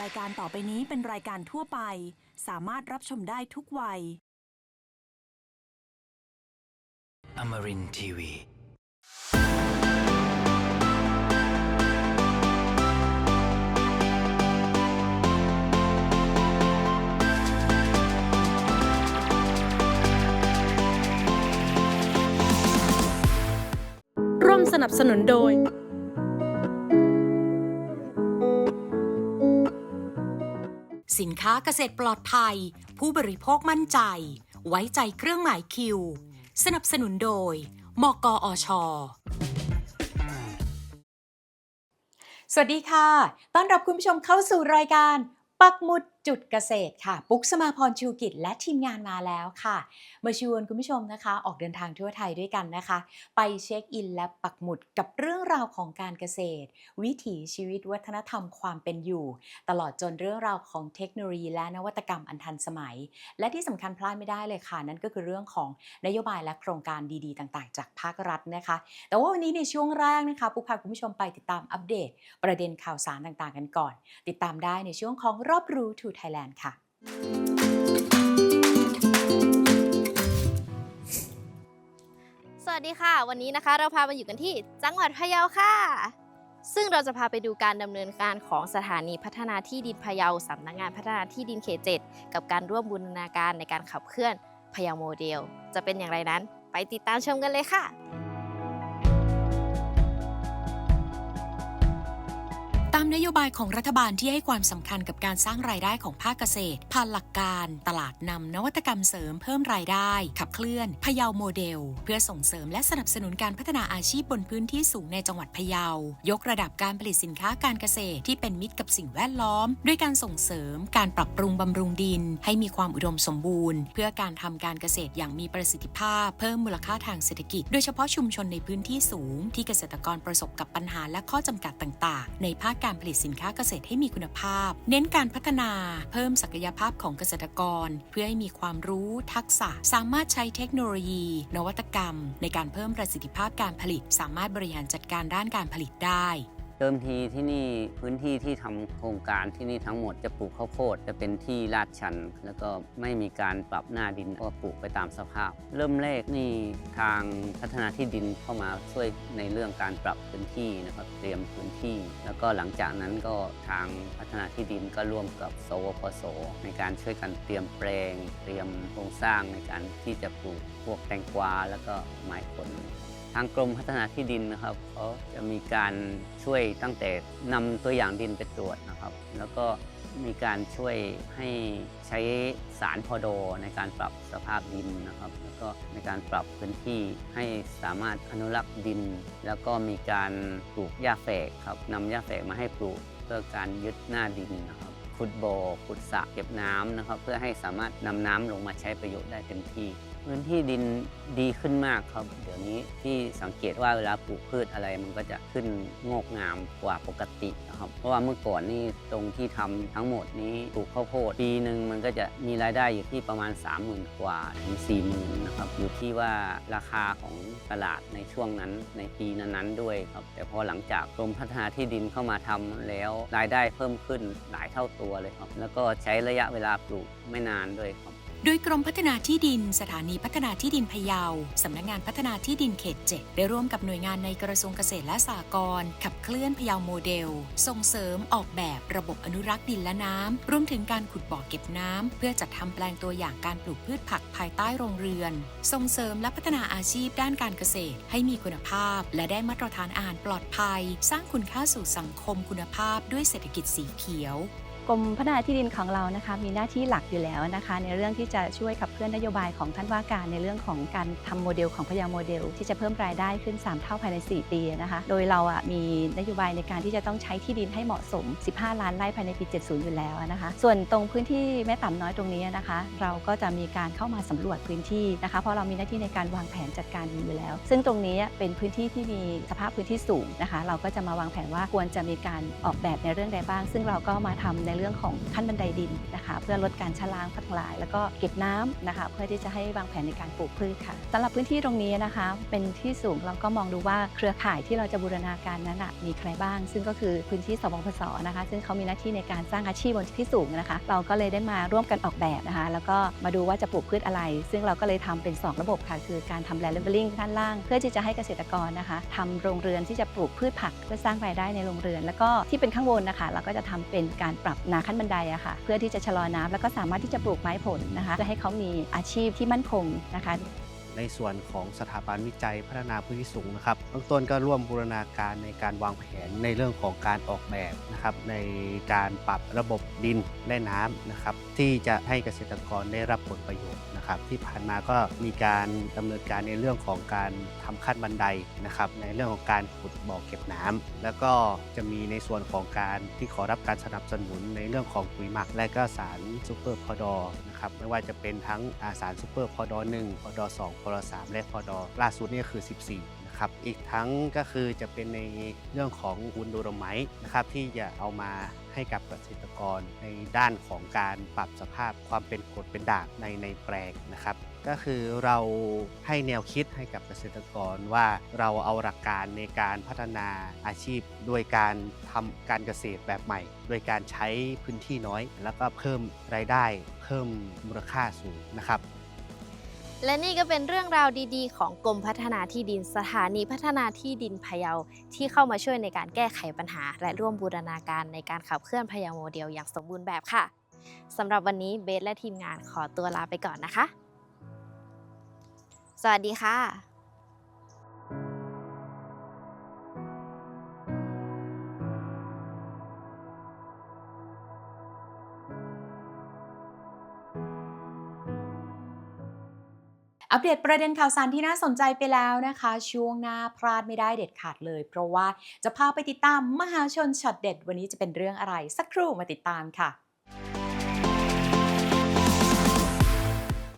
รายการต่อไปนี้เป็นรายการทั่วไป สามารถรับชมได้ทุกวัย Amarin Tiwi. ร่วมสนับสนุนโดย สินค้าเกษตรปลอดภัย ผู้บริโภคมั่นใจ ไว้ใจเครื่องหมายคิว สนับสนุนโดย มกอชสวัสดีค่ะ ต้อนรับคุณผู้ชมเข้าสู่รายการ ปักหมุด จุดเกษตรค่ะ ปุ๊กสมาพรชูกิจและทีมงานมาแล้วค่ะ มาชวนคุณผู้ชมนะคะ ออกเดินทางทั่วไทยด้วยกันนะคะ ไปเช็คอินและปักหมุดกับเรื่องราวของการเกษตร วิถีชีวิตวัฒนธรรมความเป็นอยู่ ตลอดจนเรื่องราวของเทคโนโลยีและนวัตกรรมอันทันสมัย และที่สำคัญพลาดไม่ได้เลยค่ะ นั่นก็คือเรื่องของนโยบายและโครงการดีๆ ต่างๆ จากภาครัฐนะคะ แต่ว่าวันนี้ในช่วงแรกนะคะปุ๊กพาคุณผู้ชมไปติดตามอัปเดต ประเด็นข่าวสารต่างๆ กันก่อน ติดตามได้ในช่วงของรอบรู้ทูไทยแลนด์ค่ะ สวัสดีค่ะ วันนี้นะคะเราพามาอยู่กันที่จังหวัดพะเยาค่ะ ซึ่งเราจะพาไปดูการดำเนินการของสถานีพัฒนาที่ดินพะเยาสำนักงานพัฒนาที่ดินเขตเจ็ดกับการร่วมบูรณาการในการขับเคลื่อนพะเยาโมเดล จะเป็นอย่างไรนั้น ไปติดตามชมกันเลยค่ะ นโยบายของรัฐบาลที่ให้ความสำคัญกับการสร้างรายได้ของภาคเกษตรผ่านหลักการตลาดนำนวัตกรรมเสริมเพิ่มรายได้ ขับเคลื่อนพะเยาโมเดล เพื่อส่งเสริมและสนับสนุนการพัฒนาอาชีพบนพื้นที่สูงในจังหวัดพะเยา ยกระดับการผลิตสินค้าการเกษตรที่เป็นมิตรกับสิ่งแวดล้อม ด้วยการส่งเสริมการปรับปรุงบำรุงดิน ให้มีความอุดมสมบูรณ์ เพื่อการทำการเกษตรอย่างมีประสิทธิภาพ เพิ่มมูลค่าทางเศรษฐกิจ โดยเฉพาะชุมชนในพื้นที่สูง ที่เกษตรกรประสบกับปัญหาและข้อจำกัดต่าง ๆ ในภาคการผลิตสินค้าเกษตรให้มีคุณภาพ เน้นการพัฒนาเพิ่มศักยภาพของเกษตรกร เพื่อให้มีความรู้ทักษะ สามารถใช้เทคโนโลยี นวัตกรรม ในการเพิ่มประสิทธิภาพการผลิต สามารถบริหารจัดการด้านการผลิตได้ เดิมทีที่นี่พื้นที่ที่ทำโครงการที่นี่ทั้งหมดจะปลูกข้าวโพดจะเป็นที่ลาดชัน แล้วก็ไม่มีการปรับหน้าดินก็ปลูกไปตามสภาพ เริ่มแรกนี่ทางพัฒนาที่ดินเข้ามาช่วยในเรื่องการปรับพื้นที่นะครับเตรียมพื้นที่ แล้วก็หลังจากนั้นก็ทางพัฒนาที่ดินก็ร่วมกับสวพสในการช่วยกันเตรียมแปลง เตรียมโครงสร้างในการที่จะปลูกพวกแตงกวาแล้วก็ไม้ผล ทางกรมพัฒนาที่ดินนะครับเขาจะมีการช่วยตั้งแต่นำตัวอย่างดินไปตรวจนะครับ แล้วก็มีการช่วยให้ใช้สารพอดในการปรับสภาพดินนะครับ แล้วก็ในการปรับพื้นที่ให้สามารถอนุรักษ์ดิน แล้วก็มีการปลูกหญ้าแฝกครับนำหญ้าแฝกมาให้ปลูกเพื่อการยึดหน้าดินนะครับขุดบ่อขุดสระเก็บน้ำนะครับ เพื่อให้สามารถนำน้ำลงมาใช้ประโยชน์ได้เต็มที่ พื้นที่ดินดีขึ้นมากครับ เดี๋ยวนี้ที่สังเกตว่าเวลาปลูกพืชอะไรมันก็จะขึ้นงอกงามกว่าปกตินะครับ เพราะว่าเมื่อก่อนนี่ตรงที่ทำทั้งหมดนี้ปลูกข้าวโพดปีหนึ่งมันก็จะมีรายได้อยู่ที่ประมาณ 30,000 กว่าถึง40,000นะครับอยู่ที่ว่าราคาของตลาดในช่วงนั้นในปีนั้นๆด้วยครับ แต่พอหลังจากกรมพัฒนาที่ดินเข้ามาทำแล้วรายได้เพิ่มขึ้นหลายเท่าตัวเลยครับ แล้วก็ใช้ระยะเวลาปลูกไม่นานด้วยครับ โดยกรมพัฒนาที่ดิน สถานีพัฒนาที่ดินพะเยาสำนักงานพัฒนาที่ดินเขต7ได้ร่วมกับหน่วยงานในกระทรวงเกษตรและสหกรณ์ขับเคลื่อนพะเยาโมเดล ส่งเสริมออกแบบระบบอนุรักษ์ดินและน้ำรวมถึงการขุดบ่อเก็บน้ำเพื่อจัดทำแปลงตัวอย่างการปลูกพืชผักภายใต้โรงเรือน ส่งเสริมและพัฒนาอาชีพด้านการเกษตร ให้มีคุณภาพ และได้มาตรฐานอาหารปลอดภัย สร้างคุณค่าสู่สังคมคุณภาพด้วยเศรษฐกิจสีเขียว กรมพัฒนาที่ดินของเรานะคะมีหน้าที่หลักอยู่แล้วนะคะ ในเรื่องที่จะช่วยขับเคลื่อนนโยบายของท่านว่าการในเรื่องของการทำโมเดลของพยาโมเดล ที่จะเพิ่มรายได้ขึ้น 3 เท่าภายใน 4 ปีนะคะ โดยเราอะมีนโยบายในการที่จะต้องใช้ที่ดินให้เหมาะสม 15 ล้านไร่ภายในปี 70 อยู่แล้วนะคะ ส่วนตรงพื้นที่แม่ต่ำน้อยตรงนี้นะคะ เราก็จะมีการเข้ามาสำรวจพื้นที่นะคะ เพราะเรามีหน้าที่ในการวางแผนจัดการดินอยู่แล้ว ซึ่งตรงนี้เป็นพื้นที่ที่มีสภาพพื้นที่สูงนะคะ เราก็จะมาวางแผนว่าควรจะมีการออกแบบในเรื่องใดบ้าง ซึ่งเราก็มาทำในในเรื่องของขั้นบันไดดินนะคะ เพื่อลดการชะล้างพังหลาย แล้วก็เก็บน้ำนะคะ เพื่อที่จะให้วางแผนในการปลูกพืชค่ะสำหรับพื้นที่ตรงนี้นะคะ เป็นที่สูงเราก็มองดูว่าเครือข่ายที่เราจะบูรณาการนั้นมีใครบ้าง ซึ่งก็คือพื้นที่สบพสนะคะ ซึ่งเขามีหน้าที่ในการสร้างอาชีพบนที่สูงนะคะ เราก็เลยได้มาร่วมกันออกแบบนะคะ แล้วก็มาดูว่าจะปลูกพืชอะไร ซึ่งเราก็เลยทำเป็น 2 ระบบค่ะ คือการทำแลนด์เลเวลลิ่งด้านล่าง เพื่อที่จะให้เกษตรกรนะคะทำโรงเรือนที่จะปลูกพืชผักเพื่อสร้างรายได้ในโรงเรือน แล้วก็ที่เป็นข้างบนนะคะ เราก็จะทำเป็นการปรับนาขั้นบันไดอะค่ะ เพื่อที่จะชะลอน้ำแล้วก็สามารถที่จะปลูกไม้ผลนะคะจะให้เขามีอาชีพที่มั่นคงนะคะ ในส่วนของสถาบันวิจัยพัฒนาพื้นที่สูงนะครับเบื้องต้นก็ร่วมบูรณาการในการวางแผนในเรื่องของการออกแบบนะครับในการปรับระบบดินและน้ำนะครับที่จะให้เกษตรกรได้รับผลประโยชน์นะครับ ที่ผ่านมาก็มีการดำเนินการในเรื่องของการทำขั้นบันไดนะครับ ในเรื่องของการขุดบ่อเก็บน้ำแล้วก็จะมีในส่วนของการที่ขอรับการสนับสนุนในเรื่องของปุ๋ยหมัก และก็สารซูเปอร์พอดอนะครับไม่ว่าจะเป็นทั้งอาสารซูเปอร์พอดอ1พอดอ2พอดอ3และพอดอล่าสุดนี่คือ 14 นะครับ อีกทั้งก็คือจะเป็นในเรื่องของอุนโดรไมต์นะครับที่จะเอามาให้กับเกษตรกรในด้านของการปรับสภาพความเป็นกรดเป็นด่างในในแปลงนะครับ ก็คือเราให้แนวคิดให้กับเกษตรกรว่าเราเอาหลักการในการพัฒนาอาชีพ โดยการทำการเกษตรแบบใหม่ โดยการใช้พื้นที่น้อย แล้วก็เพิ่มรายได้ เพิ่มมูลค่าสูงนะครับ และนี่ก็เป็นเรื่องราวดีๆ ของกรมพัฒนาที่ดินสถานีพัฒนาที่ดินพะเยาที่เข้ามาช่วยในการแก้ไขปัญหา และร่วมบูรณาการในการขับเคลื่อนพะเยาโมเดลอย่างสมบูรณ์แบบค่ะสำหรับวันนี้เบสและทีมงานขอตัวลาไปก่อนนะคะ สวัสดีค่ะ อัปเดตประเด็นข่าวสารที่น่าสนใจไปแล้วนะคะ ช่วงหน้าพลาดไม่ได้เด็ดขาดเลย เพราะว่าจะพาไปติดตามมหาชนช็อตเด็ด วันนี้จะเป็นเรื่องอะไรสักครู่มาติดตามค่ะ